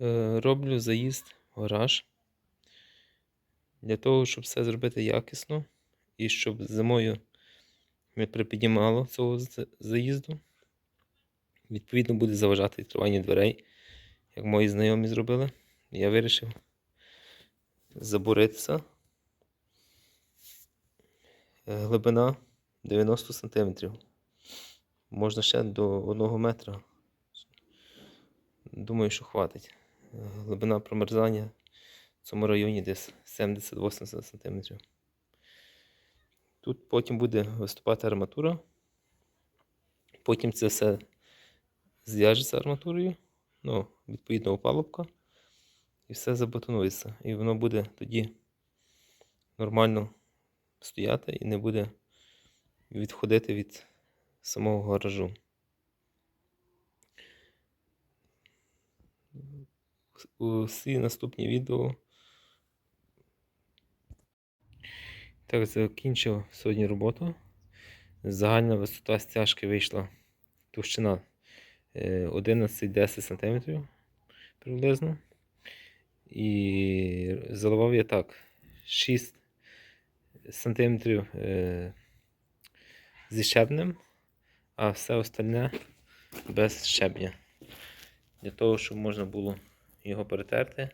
Е, Роблю заїзд в гараж. Для того, щоб все зробити якісно і щоб зимою не припіднімало цього заїзду. Відповідно, буде заважати відкривання дверей, як мої знайомі зробили. Я вирішив забуритися. Е, Глибина 90 см. Можна ще до 1 метра. Думаю, що хватить. Глибина промерзання в цьому районі десь 70-80 см. Тут потім буде виступати арматура. Потім це все зв'яжеться арматурою, ну, відповідно, опалубка. І все забетонується. І воно буде тоді нормально стояти і не буде відходити від самого гаражу. Усі наступні відео. Так, закінчив сьогодні роботу. Загальна висота стяжки вийшла товщина е, 11-10 см приблизно. І заливав я так 6 см е, зі щебнем, а все остальне без щебня. Для того, щоб можна було його перетерти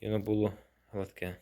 і воно було гладке.